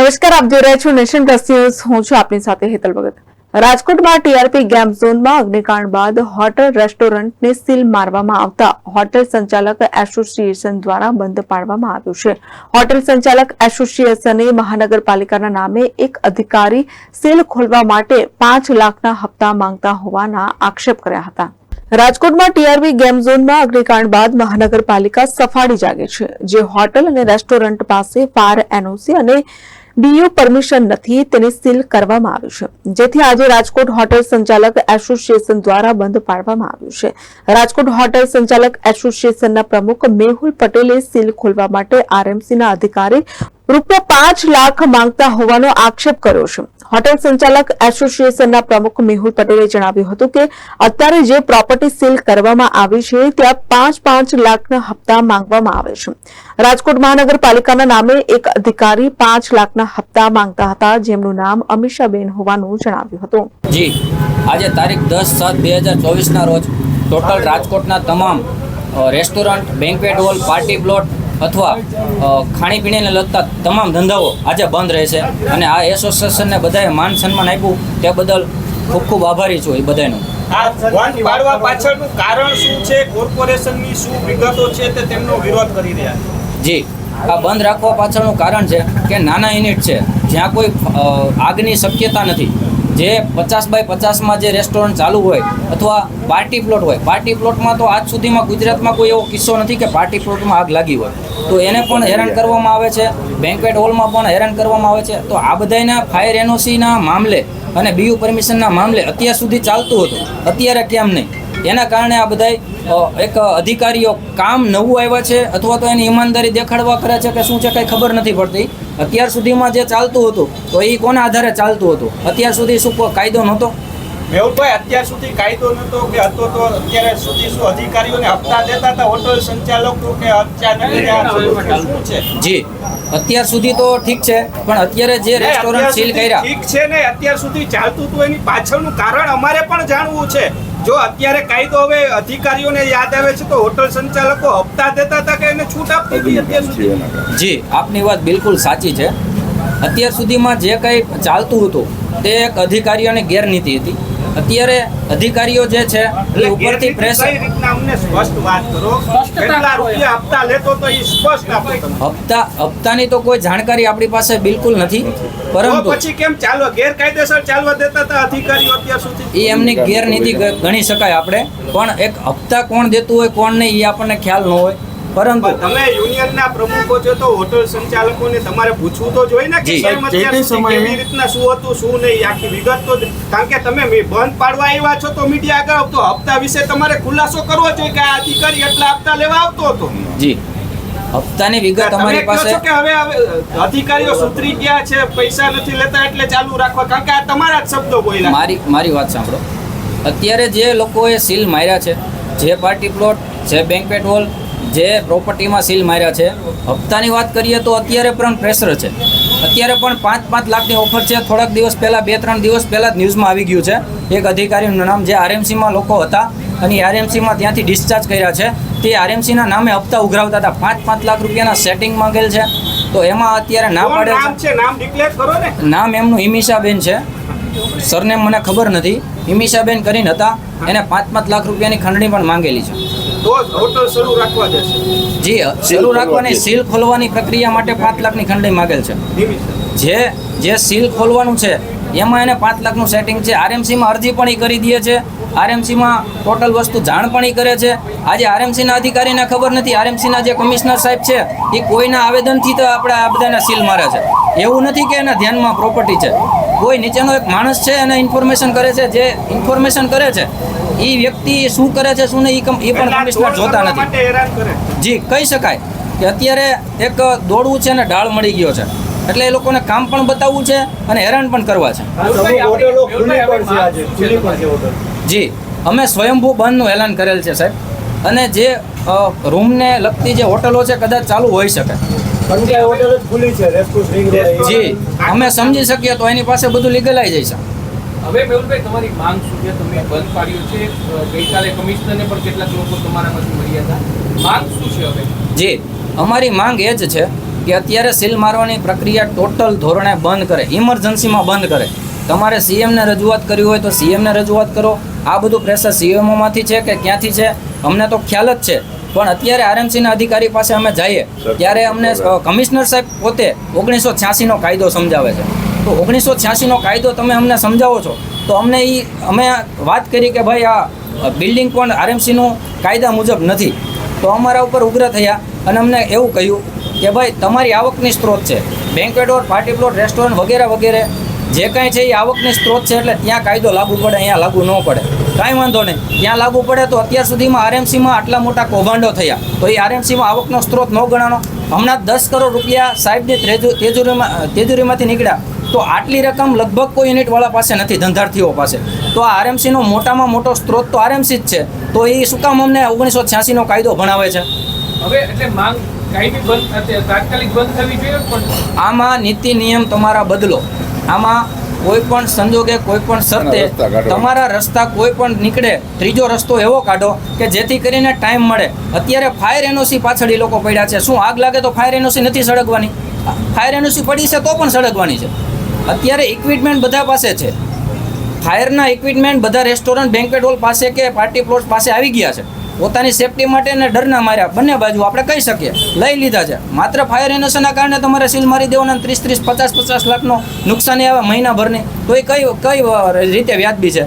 નમસ્કાર, આપ જોઈ રહ્યા છો નેશન પ્લસ ન્યૂઝ. હું છું આપની સાથે હેતલ ભગત. રાજકોટમાં ટીઆરપી ગેમ ઝોનમાં અગ્નિકાંડ બાદ હોટલ રેસ્ટોરન્ટને સીલ મારવામાં આવતા હોટલ સંચાલક એસોસિએશન દ્વારા બંધ પાડવામાં આવ્યું છે. હોટલ સંચાલક એસોસિએશને મહાનગરપાલિકાના નામે એક અધિકારી સીલ ખોલવા માટે પાંચ લાખના હપ્તા માંગતા હોવાના આક્ષેપ કર્યા હતા. રાજકોટમાં ટીઆરબી ગેમ ઝોનમાં અગ્નિકાંડ બાદ મહાનગરપાલિકા સફાળી જાગે છે, જે હોટલ અને રેસ્ટોરન્ટ પાસે ફાર એનઓસી અને બીયુ પરમિશન નથી, તેને સીલ કરવામાં આવ્યું છે. જેથી આજે રાજકોટ હોટેલ સંચાલક એસોસિએશન દ્વારા બંધ પાડવામાં આવ્યું છે. રાજકોટ હોટેલ સંચાલક એસોસિએશનના પ્રમુખ મેહુલ પટેલે સીલ ખોલવા માટે આરએમસીના અધિકારી રૂપિયા પાંચ લાખ માંગતા હોવાનો આક્ષેપ કર્યો છે. હોટેલ સંચાલક એસોસિએશનના પ્રમુખ મેહુલ પટેલે જણાવ્યું હતું કે અત્યારે જે પ્રોપર્ટી સીલ કરવામાં આવી છે, ત્યાં પાંચ પાંચ લાખના હપ્તા માંગવામાં આવે છે. રાજકોટ મહાનગરપાલિકાના નામે એક અધિકારી પાંચ લાખના હપ્તા માંગતા હતા, જેમનું નામ અમીષાબેન હોવાનું જણાવ્યું હતું. જી, આજે તારીખ દસ સાત બે હજાર ચોવીસના રોજ ટોટલ રાજકોટના તમામ restaurant, banquet hall, party plot અથવા ખાણીપીણીને લગતા તમામ ધંધાઓ આજે બંધ રહેશે. અને આ એસોસિએશનને બધાએ માન સન્માન આપ્યું. તે બદલ ખૂબ ખૂબ આભારી છું એ બધાનું. આ બંધ પાડવા પાછળનું કારણ શું છે? કોર્પોરેશનની શું વિગતો છે તે તેમનો વિરોધ કરી રહ્યા છે. જી. આ બંધ રાખવા પાછળનું કારણ છે કે નાના યુનિટ છે. જ્યાં કોઈ આગની શક્યતા નથી. જે પચાસ બાય પચાસમાં જે રેસ્ટોરન્ટ ચાલુ હોય અથવા પાર્ટી પ્લોટ હોય પાર્ટી પ્લોટમાં તો આજ સુધીમાં ગુજરાતમાં કોઈ એવો કિસ્સો નથી કે પાર્ટી પ્લોટમાં આગ લાગી હોય. તો એને પણ હેરાન કરવામાં આવે છે બેન્કવેટ હોલમાં પણ હેરાન કરવામાં આવે છે. તો આ બધાના ફાયર એનઓસીના મામલે અને બીયુ પરમિશનના મામલે અત્યાર સુધી ચાલતું હતું, અત્યારે કેમ નહીં? એના કારણે આ બધાય એક અધિકારીઓ કામ નવું આવ્યા છે અથવા તો એની ઈમાનદારી દેખાડવા કરે છે કે શું છે કંઈ ખબર નથી પડતી. અત્યાર સુધીમાં જે ચાલતું હતું, તો એ કોના આધારે ચાલતું હતું? અત્યાર સુધી શું કાયદો નહોતો? મેહુલભાઈ અત્યાર સુધી કાયદો નતો કે હતો તો અત્યારે સુધી શું અધિકારીઓને હપ્તા દેતા હતા હોટલ સંચાલકો કે અત્યારે શું છે? જી. અત્યાર સુધી તો ઠીક છે પણ અત્યારે જે રેસ્ટોરન્ટ સીલ કર્યા. ઠીક છે ને અત્યાર સુધી ચાલતું હતું એની પાછળનું કારણ અમારે પણ જાણવું છે. જો અત્યારે કાયદો હવે અધિકારીઓને યાદ આવે છે તો હોટલ સંચાલકો હપ્તા દેતા હતા કે એને છૂટ આપતી હતી અત્યાર સુધી? જી આપની વાત બિલકુલ સાચી છે. અત્યાર સુધીમાં જે કંઈ ચાલતું હતું તે એક અધિકારીઓની ગેરનીતિ હતી. અત્યારે અધિકારીઓ જે છે એ ઉપરથી પ્રેશર અમને સ્પષ્ટ વાત કરો? કેટલા રૂપિયા હપ્તા લેતો તો એ સ્પષ્ટ આપો હપ્તા હપ્તાની તો કોઈ જાણકારી આપણી પાસે બિલકુલ નથી. પરંતુ પછી કેમ ચાલવા ગેરકાયદેસર ચાલવા દેતા હતા અધિકારીઓ અત્યાર સુધી? એ એમની ગેરનીતિ ગણી શકાય આપણે. પણ એક હપ્તા કોણ દેતું હોય કોણ નહીં એ આપણને ખ્યાલ ન હોય. પરંતુ તમે યુનિયનના પ્રમુખો છો તો હોટલ સંચાલકોને તમારે પૂછવું તો જોઈએ ને કે કેવી રીતના શું હતું શું નહીં આખી વિગત તો કારણ કે તમે બંધ પાડવા આવ્યા છો તો મીડિયા આગળ તો હપ્તા વિશે તમારે ખુલાસો કરવો જોઈએ કે આ અધિકારી એટલા હપ્તા લેવા આવતો હતો. જી. હપ્તાની વિગત અમારી પાસે કે હવે હવે અધિકારીઓ સુધરી ગયા છે પૈસા નથી લેતા એટલે ચાલુ રાખવા. કારણ કે આ તમારા જ શબ્દો બોલ્યા. મારી મારી વાત સાંભળો. અત્યારે જે લોકોએ સીલ માર્યા છે જે પાર્ટી પ્લોટ જે બેન્ક્વેટ હોલ જે પ્રોપર્ટીમાં સીલ માર્યા છે. હપ્તાની વાત કરીએ તો અત્યારે પણ પ્રેશર છે. અત્યારે પણ પાંચ પાંચ લાખની ઓફર છે. થોડાક દિવસ પહેલાં બે ત્રણ દિવસ પહેલાં જ ન્યૂઝમાં આવી ગયું છે. એક અધિકારીનું નામ જે આરએમસીમાં લોકો હતા અને આરએમસીમાં ત્યાંથી ડિસ્ચાર્જ કર્યા છે. તે આરએમસીના નામે હપ્તા ઉઘરાવતા હતા. પાંચ પાંચ લાખ રૂપિયાના સેટિંગ માંગેલ છે. તો એમાં અત્યારે ના પાડે નામ છે? નામ એમનું હિમિશાબેન છે. સરનેમ મને ખબર નથી. હિમિશાબેન કરીને હતા. એને પાંચ પાંચ લાખ રૂપિયાની ખંડણી પણ માંગેલી છે. તો જ હોટલ શરૂ રાખવા દેશે જી શરૂ રાખવાની સીલ ખોલવાની પ્રક્રિયા માટે પાંચ લાખની ખંડણી માંગેલ છે. છે. જે જે સીલ ખોલવાનું છે એમાં એને પાંચ લાખનું સેટિંગ છે. આરએમસીમાં અરજી પણ એ કરી દે છે. આરએમસીમાં ટોટલ વસ્તુ જાણ પણ એ કરે છે. આજે આરએમસીના અધિકારીને ખબર નથી. આરએમસીના જે કમિશનર સાહેબ છે એ કોઈના આવેદનથી તો આપણે આ બધાના સીલ મારે છે. એવું નથી કે એના ધ્યાનમાં પ્રોપર્ટી છે. કોઈ નીચેનો એક માણસ છે એને ઇન્ફોર્મેશન કરે છે. જે ઇન્ફોર્મેશન કરે છે એ વ્યક્તિ શું કરે છે શું નહીં એ પણ કમિશનર જોતા નથી. માટે હેરાન કરે જી કહી શકાય કે અત્યારે એક દોડવું છે અને ઢાળ મળી ગયો છે. એટલે એ લોકોને કામ પણ બતાવવું છે અને હેરાન પણ કરવા છે. જી અમે સ્વયંભૂ બંધનું એલાન કરેલ છે સાહેબ. અને જે રૂમને લગતી જે હોટલો છે કદાચ ચાલુ હોઈ શકે. જ અમે સમજી શકીએ તો એની પાસે બધું લીગલાઈ જાય છે. હવે મેહુલભાઈ તમારી માંગ શું છે? તમે બંધ પાડ્યું છે. ગઈકાલે કમિશનરને પણ કેટલાક લોકો તમારામાંથી મળ્યા હતા. માંગ શું છે હવે? જી અમારી માંગ એ જ છે કે અત્યારે સીલ મારવાની પ્રક્રિયા ટોટલ ધોરણે બંધ કરે ઇમરજન્સીમાં બંધ કરે. તમારે સીએમને રજૂઆત કરવી હોય તો સીએમને રજૂઆત કરો. આ બધું પ્રેશર સીએમઓમાંથી છે કે ક્યાંથી છે? અમને તો ખ્યાલ જ છે. પણ અત્યારે આરએમસીના અધિકારી પાસે અમે જઈએ ત્યારે અમને કમિશનર સાહેબ પોતે ઓગણીસો છ્યાસીનો કાયદો સમજાવે છે. તો ઓગણીસો છ્યાસીનો કાયદો તમે અમને સમજાવો છો, તો અમને એ અમે વાત કરી કે ભાઈ આ બિલ્ડિંગ પણ આરએમસીનું કાયદા મુજબ નથી. તો અમારા ઉપર ઉગ્ર થયા અને અમને એવું કહ્યું કે ભાઈ તમારી આવકની સ્ત્રોત છે. બેન્કેડોર પાર્ટી પ્લોટ રેસ્ટોરન્ટ વગેરે વગેરે જે કાંઈ છે એ આવકની સ્ત્રોત છે એટલે ત્યાં કાયદો લાગુ પડે, અહીંયા લાગુ ન પડે. કાંઈ વાંધો નહીં. ત્યાં લાગુ પડે તો અત્યાર સુધીમાં આરએમસીમાં આટલા મોટા કૌભાંડો થયા. તો એ આરએમસીમાં આવકનો સ્ત્રોત ન ગણાનો. હમણાં દસ કરોડ રૂપિયા સાહેબની તેજુરીમાં તેજુરીમાંથી નીકળ્યા. તો આટલી રકમ લગભગ કોઈ યુનિટવાળા પાસે નથી ધંધાર્થીઓ પાસે. તો આ આરએમસીનો મોટામાં મોટો સ્ત્રોત તો આરએમસી જ છે. તો એ શું કામ અમને ઓગણીસો છ્યાસીનો કાયદો ભણાવે છે? હવે એટલે માંગ કાયમી બંધ અત્યારે તાત્કાલિક બંધ થવી જોઈએ પણ આમાં નીતિ નિયમ તમારા બદલો. આમાં કોઈ પણ સંજોગે કોઈ પણ શરતે તમારા રસ્તા કોઈ પણ નીકળે ત્રીજો રસ્તો એવો કાઢો કે જેથી કરીને ટાઈમ મળે. અત્યારે ફાયર એનઓસી પાછળ એ લોકો પડ્યા છે. શું આગ લાગે તો ફાયર એનઓસી નથી સળગવાની? ફાયર એનઓસી પડી છે તો પણ સળગવાની છે. અત્યારે ઇક્વિપમેન્ટ બધા પાસે છે. ફાયરના ઇક્વિપમેન્ટ બધા રેસ્ટોરન્ટ બેન્કેટ હોલ પાસે કે પાર્ટી પ્લોટ પાસે આવી ગયા છે. પોતાની સેફટી માટે ડર ડરના માર્યા. બંને બાજુ આપણે કહી શકીએ. લઈ લીધા છે. માત્ર ફાયર એનોસના કારણે તમારે સીલ મારી દેવાના ત્રીસ ત્રીસ, પચાસ પચાસ લાખનો નુકસાની આવે મહિનાભરની, તો એ કઈ કઈ રીતે વ્યાજબી છે?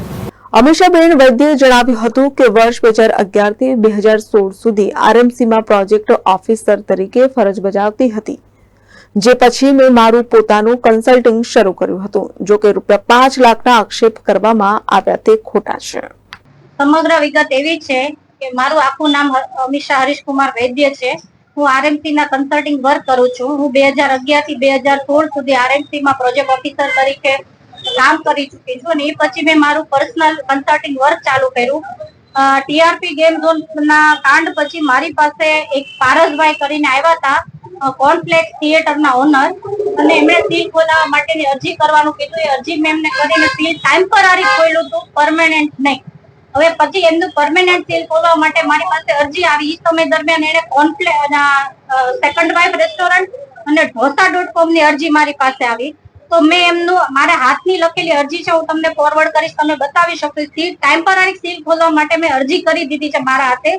અમીષાબેન વૈદ્યએ જણાવ્યું હતું કે વર્ષ બે હજાર અગિયારથી બે હજાર સોળ સુધી આરએમસીમાં પ્રોજેક્ટ ઓફિસર તરીકે ફરજ બજાવતી હતી. જે પછી મેં મારું પોતાનું કન્સલ્ટિંગ શરૂ કર્યું હતું, જો કે રૂપિયા પાંચ લાખના આક્ષેપ કરવામાં આવ્યા તે ખોટા છે. સમગ્ર વિગત એવી છે કે મારું આખું નામ અમીષા હરીશકુમાર વૈદ્ય છે. હું આરએમસી ના કન્સલ્ટિંગ વર્ક કરું છું. હું બે હજાર અગિયારથી બે હજાર સોળ સુધી આરએમસી માં પ્રોજેક્ટ ઓફિસર તરીકે કામ કરી ચૂકી છું અને એ પછી મેં મારું પર્સનલ કન્સલ્ટિંગ વર્ક ચાલુ કર્યું. ટીઆરપી ગેમ ઝોન ના કાંડ પછી મારી પાસે એક પારસભાઈ કરીને આવ્યા હતા. કોર્નફ્લેક્સ થિયેટરના ઓનર અને એમણે સીલ ખોલાવવા માટેની અરજી કરવાનું કીધું. એ અરજી મેમને કરીને સીલ ટેમ્પરરી ખોલ્યું હતું પરમેનન્ટ નહીં. હવે પછી એમનું પરમેનન્ટ સીલ ખોલવા માટે મારી પાસે અરજી આવી. એ સમય દરમિયાન એણે કોર્નફ્લેક્સ સેકન્ડ વાઇફ રેસ્ટોરન્ટ અને ઢોસા ડોટ કોમની અરજી મારી પાસે આવી. તો મેં એમનું, મારા હાથની લખેલી અરજી છે, હું તમને ફોરવર્ડ કરીશ, તમે બતાવી શકો સીલ ટેમ્પરરી સીલ ખોલવા માટે મેં અરજી કરી દીધી છે મારા હાથે.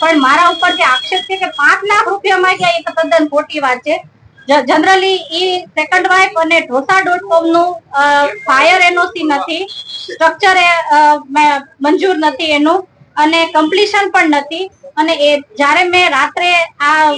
પણ મારા ઉપર જે આક્ષેપ છે કે પાંચ લાખ રૂપિયા માંગ્યા એ તદ્દન ખોટી વાત છે. જનરલી ઈ સેકન્ડ વાઇફ અને ઢોસા ડોટ કોમનું ફાયર એનઓસી નથી. સ્ટ્રક્ચર મંજૂર નથી એનું. અને કમ્પ્લીશન પણ નથી. અને એ, જ્યારે મેં રાત્રે આ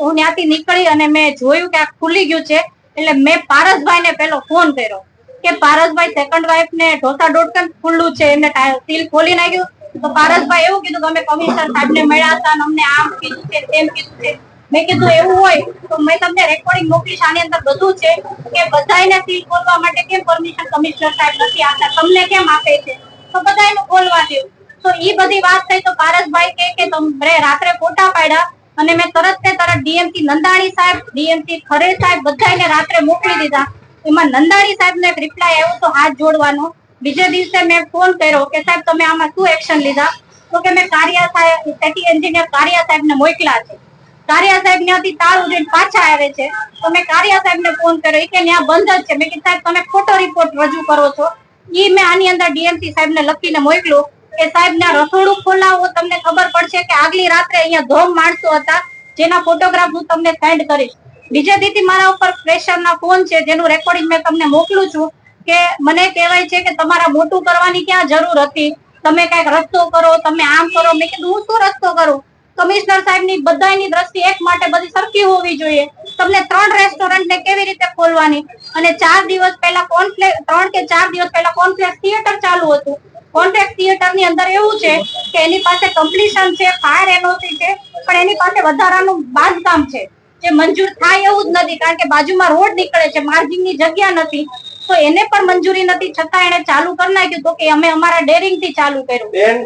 હું ત્યાંથી નીકળી અને મેં જોયું કે આ ખુલી ગયું છે એટલે મેં પારસભાઈ ને પેલો ફોન કર્યો કે પારસભાઈ સેકન્ડ વાઇફ ને ઢોસા ડોટ કોમ ખુલ્લું છે? એમને સીલ ખોલી નાખ્યું. તો પારસભાઈ એવું કીધું કે અમે કમિશનર સાહેબ ને મળ્યા હતા અમને આમ કીધું છે, તેમ કીધું છે. મેં કીધું, એવું હોય તો મેં તમને રેકોર્ડિંગ મોકલીશ, આની અંદર બધું છે કે બધાને સીલ ખોલવા માટે કેમ પરમિશન કમિશનર સાહેબ નથી આપતા તમને કેમ આપે છે? તો બધાને ખોલવા દેવું તો એ બધી વાત થઈ તો પારસભાઈ કે કે, તમે રાત્રે ફોટા પાડ્યા. અને મેં તરત ને તરત ડીએમસી નંદાણી સાહેબ ડીએમસી ખરે સાહેબ બધાને રાત્રે મોકલી દીધા. એમાં નંદાણી સાહેબ એક રિપ્લાય આવ્યો તો હાથ જોડવાનો. બીજે દિવસે મેં ફોન કર્યો કે સાહેબ તમે આમાં શું એક્શન લીધા? તો કે મેં કારિયા સાહેબ સેટી એન્જિનિયર કારિયા સાહેબ ને મોકલ્યા છે. કારિયા સાહેબ ત્યાંથી તાળ ઉડીને પાછા આવે છે. તો મેં કારિયા સાહેબ ને ફોન કર્યો. એ કે ત્યાં બંધ જ છે. મેં કીધું, સાહેબ, તમે ખોટો રિપોર્ટ રજૂ કરો છો. એ મેં આની અંદર ડીએમસી સાહેબ ને લખીને મોકલ્યું કે સાહેબ, ના રસોડું ખોલાવો. તમને ખબર પડશે કે આગલી રાત્રે અહીંયા ધોમ માણસો હતા, જેના ફોટોગ્રાફ હું તમને સેન્ડ કરીશ. બીજે દીથી મારા ઉપર પ્રેશર ના ફોન છે, જેનું રેકોર્ડિંગ મેં તમને મોકલું છું કે મને કહેવાય છે કે તમારા મોટું કરવાની ક્યાં જરૂર હતી? તમે કંઈક રસ્તો કરો, તમે આમ કરો. મેં કીધું, હું શું રસ્તો કરું? કમિશનર સાહેબની બધાની દ્રષ્ટિ એક માટે બધી સરખી હોવી જોઈએ. તમને ત્રણ રેસ્ટોરન્ટ ને કેવી રીતે ખોલવાની? અને ચાર દિવસ પહેલા કોન્ફ્લેક્સ ત્રણ કે ચાર દિવસ પહેલા કોન્ફ્લેક્સ થિયેટર ચાલુ હતું. કોન્ફ્લેક્સ થિયેટરની અંદર એવું છે કે એની પાસે કમ્પ્લીશન છે ફાયર એનઓસી છે, પણ એની પાસે વધારાનું બાંધકામ છે. જે મંજૂર થાય એવું જ નથી, કારણ કે બાજુમાં રોડ નીકળે છે માર્જિંગની જગ્યા નથી. તો એને પણ મંજૂરી નથી, છતાં એને ચાલુ કરી નાખ્યું તો કે અમે અમારા ડેરિંગથી ચાલુ કર્યું. બેન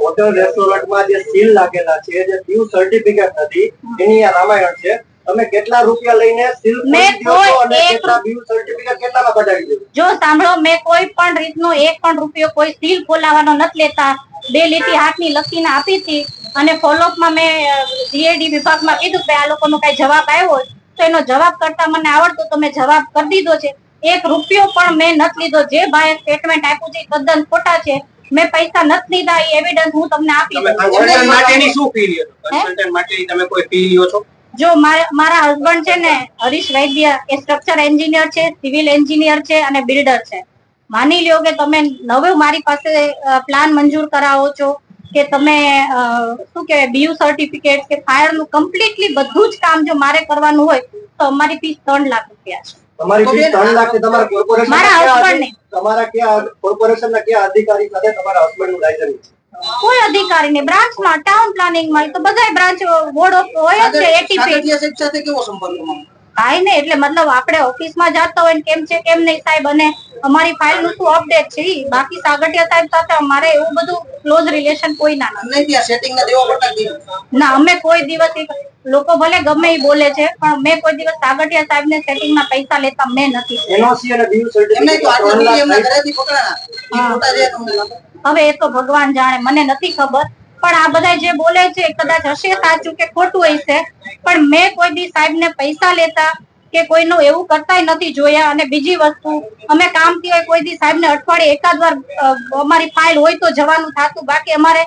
હોટલ રેસ્ટોરન્ટમાં જે સીલ લાગેલા છે, જે ડ્યુ સર્ટિફિકેટ નથી, એની આ રામાયણ છે તમે કેટલા રૂપિયા લઈને મેં ખોલી દ્યો છો અને કોઈ કેટલા સર્ટિફિકેટ કેટલામાં કઢાવી દો જો સાંભળો મેં કોઈ પણ રીતનો એક પણ રૂપિયો કોઈ સીલ ખોલાવાનો નથી લેતા. બે લીટી હાથની લખીને આપી હતી અને ફોલોઅપમાં મેં જીએડી વિભાગમાં કીધું કે આ લોકોનો કઈ જવાબ આવ્યો તો એનો જવાબ કરતા મને આવડતો તો મેં જવાબ કરી દીધો છે. એક રૂપિયો પણ મેં નથી લીધો. જે ભાઈ સ્ટેટમેન્ટ આપ્યું છે તદ્દન ખોટા છે. મેં પૈસા નથી લીધા એ એવિડન્સ હું તમને આપી દઉં કન્સલ્ટન્ટ માટેની શું ફી લ્યો કન્સલ્ટન્ટ તમે કોઈ ફી લ્યો છો? જો મારા મારા હસબન્ડ છે ને હરીશ વૈદ્ય એ સ્ટ્રક્ચર એન્જિનિયર છે સિવિલ એન્જિનિયર છે અને બિલ્ડર છે. માની લ્યો કે તમે નવું મારી પાસે પ્લાન મંજૂર કરાવો છો કે તમે શું કહેવાય બીયુ સર્ટિફિકેટ કે ફાયરનું કમ્પ્લીટલી બધું જ કામ જો મારે કરવાનું હોય તો અમારી ફીસ ત્રણ લાખ રૂપિયા છે. તમારી ફી ત્રણ લાખ છે તમારા કોર્પોરેશન મારા husband ને. તમારા ક્યાં કોર્પોરેશન ના ક્યાં અધિકારી સાથે તમારા હસબન્ડનું લાયસન્સ કોઈ અધિકારી નહીં બ્રાન્ચમાં ટાઉન પ્લાનિંગમાં તો બધાય બ્રાન્ચ બોર્ડ ઓફ હોય જ છે એટીપી કાંઈ નહીં એટલે મતલબ આપણે ઓફિસમાં જતા હોય ને કેમ છે કેમ નહીં સાહેબ અને અમારી ફાઇલનું શું અપડેટ છે બાકી સાગઠિયા સાહેબ સાથે અમારે એવું બધું ક્લોઝ રિલેશન કોઈ ના ના અમે કોઈ દિવસ લોકો ભલે ગમે એ બોલે છે પણ મેં કોઈ દિવસ સાગઠિયા સાહેબ ને સેટિંગમાં પૈસા લેતા મેં નથી. એનઓસી અને હવે એ તો ભગવાન જાણે મને નથી ખબર. પણ આ બધા જે બોલે છે કદાચ હશે સાચું કે ખોટું હશે પણ મેં કોઈ દી સાહેબ ને પૈસા લેતા કે કોઈનું એવું કરતાય નથી જોયા અને બીજી વસ્તુ અમે કામથી હોય કોઈ દી સાહેબ ને અઠવાડિયે એકાદ વાર અમારી ફાઇલ હોય તો જવાનું થતું. બાકી અમારે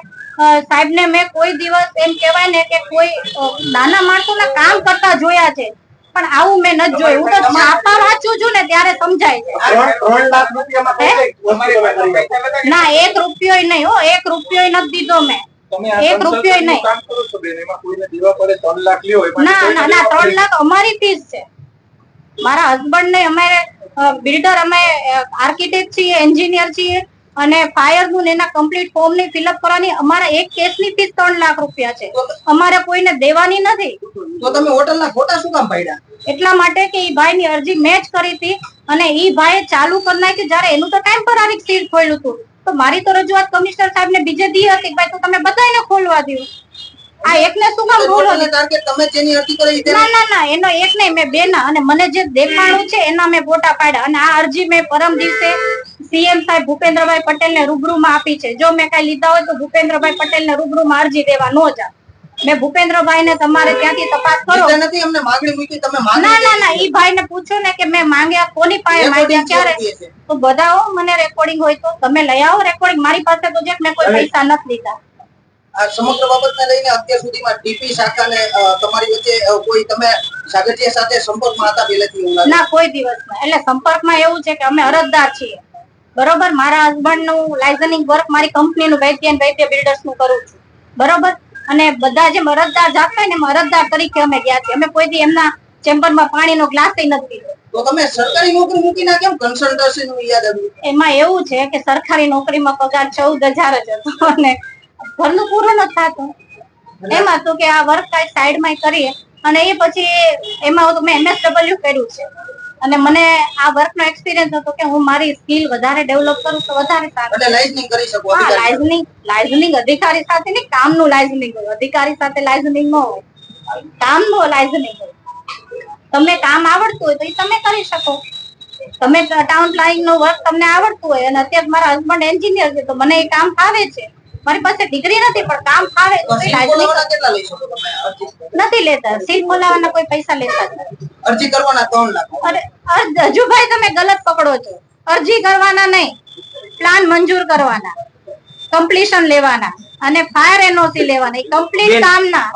સાહેબ ને મેં કોઈ દિવસ એમ કહેવાય ને કે કોઈ નાના માણસોના કામ કરતા જોયા છે. પણ આવું મેં નથી જોયું. હું તો છાપા વાંચું છું ને ત્યારે સમજાય. છે? ના એક રૂપિયો નહીં હો. એક રૂપિયો નથી દીધો મેં. એક રૂપિયો નહીં. ના ના ના ત્રણ લાખ અમારી ફીસ છે. મારા હસબન્ડ ને અમે બિલ્ડર અમે આર્કિટેક્ટ છીએ એન્જિનિયર છીએ. અને ફાયરનું એના કમ્પ્લીટ ફોર્મની ફિલઅપ કરવાની અમારા એક કેસની ફીસ ત્રણ લાખ રૂપિયા છે. અમારે કોઈને દેવાની નથી. તો તમે હોટલના ફોટા શું કામ પાડ્યા? એટલા માટે કે ઈ ભાઈ ની અરજી મેચ કરી હતી અને ઈ ભાઈએ ચાલુ કરી નાખ્યું જ્યારે એનું તો ટેમ્પરરી સીટ ખોલ્યું હતું. તો મારી તો રજૂઆત કમિશનર સાહેબ ને બીજે દી હતી ભાઈ તો તમે બધાને ખોલવા દો આ એકને શું કામ બોલો હોટલના ટાર્ગેટ તમે જેની અરજી કરી ના ના ના એનો એક નહીં મેં બે ના અને મને જે દેખાણું છે એના મેં ફોટા પાડ્યા. અને આ અરજી મેં પરમ દિવસે સીએમ સાહેબ ભૂપેન્દ્રભાઈ પટેલ ને રૂબરૂમાં આપી છે. જો મેં કઈ લીધા હોય તો ભૂપેન્દ્રભાઈ પટેલ ને રૂબરૂમાં અરજી દેવા નો જા મેં ભૂપેન્દ્રભાઈ ને તમારે ત્યાંથી તપાસ કરો. નથી અમને માંગણી મૂકી તમે ના ના ના ઈ ભાઈ ને પૂછો ને કે મેં માંગ્યા કોની પાસે માંગ્યા ક્યારે. તો બધાઓ મને રેકોર્ડિંગ હોય તો તમે લઈ આવો રેકોર્ડિંગ મારી પાસે તો જે મેં કોઈ પૈસા નથી લીધા. આ સમગ્ર બાબતને લઈને અત્યાર સુધીમાં ડીપી શાખાને તમારી વચ્ચે કોઈ તમે સાગઠિયા સાથે સંપર્કમાં હતા પહેલેથી એવું ના કોઈ દિવસ એટલે સંપર્કમાં એવું છે કે અમે અરજદાર છીએ. બરોબર? મારા હસબન્ડનું લાઇઝનિંગ વર્ક મારી કંપની નું વૈદ્ય વૈદ્ય બિલ્ડર્સનું કરું છું. બરોબર? અને બધા જે અરજદાર જાતા ને અરજદાર તરીકે અમે ગયા છીએ. અમે કોઈ એમના ચેમ્બરમાં પાણીનો ગ્લાસ નથી પીધો. તો તમે સરકારી નોકરી મૂકીને કેમ કન્સલ્ટન્સી નું યાદ આવ્યું? એમાં એવું છે કે સરકારી નોકરીમાં પગાર ચૌદ હજાર જ હતો અને ઘરનું પૂરું ન થતું. એમાં તો કે આ વર્ક કાંઈ સાઈડમાં કરીએ. અને એ પછી એમાં તો મેં એમએસડબલ્યુ કર્યું છે. અને મને આ વર્કનો એક્સપિરિયન્સ હતો કે હું મારી સ્કિલ વધારે ડેવલપ કરું તો વધારે સારું. એટલે લાઇઝનિંગ કરી શકો હા અધિકારી લાઇઝનિંગ લાઇઝનિંગ અધિકારી સાથે નહીં કામનું લાઇઝનિંગ હોય. અધિકારી સાથે લાઇઝનિંગ ન હોય. કામનું લાઇઝનિંગ હોય. તમને કામ આવડતું હોય તો એ તમે કરી શકો. તમે ટાઉન પ્લાનિંગ નો વર્ક તમને આવડતું હોય અને અત્યારે મારા હસબન્ડ એન્જિનિયર છે તો મને એ કામ ફાવે છે. મારી પાસે ડિગ્રી નથી પણ કામ ફાવે તો નથી લેતા. સીટ બોલાવવાના કોઈ પૈસા લેતા અરજી કરવાના ત્રણ લાખ. અરે હજુભાઈ હજુ ભાઈ તમે ગલત પકડો છો. અરજી કરવાના નહીં. પ્લાન મંજૂર કરવાના. કમ્પ્લીશન લેવાના. અને ફાયર એનઓસી લેવાના. કમ્પ્લીટ કામના.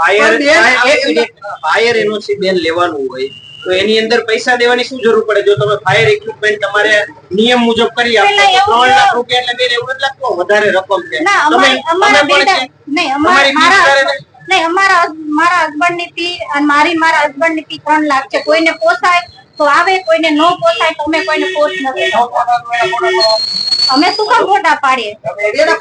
ફાયર એનઓસી બેન લેવાનું હોય. તો એની અંદર પૈસા દેવાની શું જરૂર પડે? જો તમે ફાયર ઇક્વિપમેન્ટ તમારે નિયમ મુજબ કરી આપો તો ત્રણ લાખ રૂપિયા એટલે બે એવું લાગતો વધારે રકમ છે. નહીં અમારા મારા હસબન્ડની ફી અને મારી મારા હસબન્ડની ફી ત્રણ લાખ છે. કોઈને પોસાય તો આવે કોઈને ન પોસાય તો અમે કોઈને ફોર્સ નથી અમે શું કામ ફોટા પાડીએ?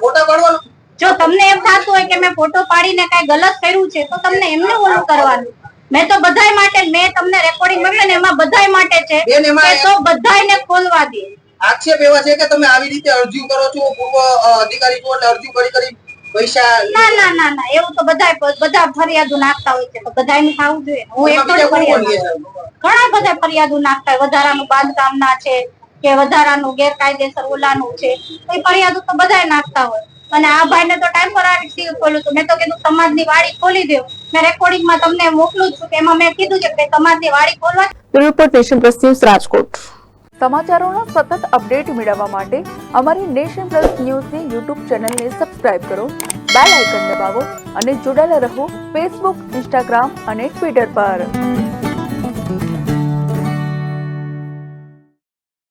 ફોટા પાડવાનું. જો તમને એમ થતું હોય કે મેં ફોટો પાડીને કઈ ગલત કર્યું છે તો તમને એમને ઓલું કરવાનું. મેં તો બધાય માટે મેં તમને રેકોર્ડિંગ મોકલ્યું ને એમાં બધાય માટે છે તો બધાયને ખોલવા દે. આક્ષેપ એવા છે કે તમે આવી રીતે અરજી કરો છો પૂર્વ અધિકારી છો એટલે અરજી કરી કરી પૈસા ના ના ના ના એવું તો બધાય બધા ફરિયાદો નાખતા હોય છે તો બધાયનું ખાવું જોઈએ. હું એક પણ બીજા કોણ કોણ ફરિયાદ ઘણા બધા ફરિયાદો નાખતા હોય. વધારાનું બાંધકામ ના છે કે વધારાનું ગેરકાયદેસર ઓલાનું છે. એ ફરિયાદો તો બધાય નાખતા હોય. અને આ ભાઈને તો ટેમ્પરરી ખોલ્યું હતું મેં તો કીધું સમાજની વાડી ખોલી દો. મેં રેકોર્ડિંગમાં તમને મોકલું છું કે એમાં મેં કીધું છે કે સમાજની વાડી ખોલવા. Report nation plus news Rajkot. સમાચારોના સતત અપડેટ મેળવવા માટે અમારી નેશન પ્લસ ન્યૂઝની યુટ્યુબ ચેનલને સબસ્ક્રાઇબ કરો બેલ આઇકન દબાવો અને જોડાયેલા રહો ફેસબુક ઇન્સ્ટાગ્રામ અને ટ્વિટર પર.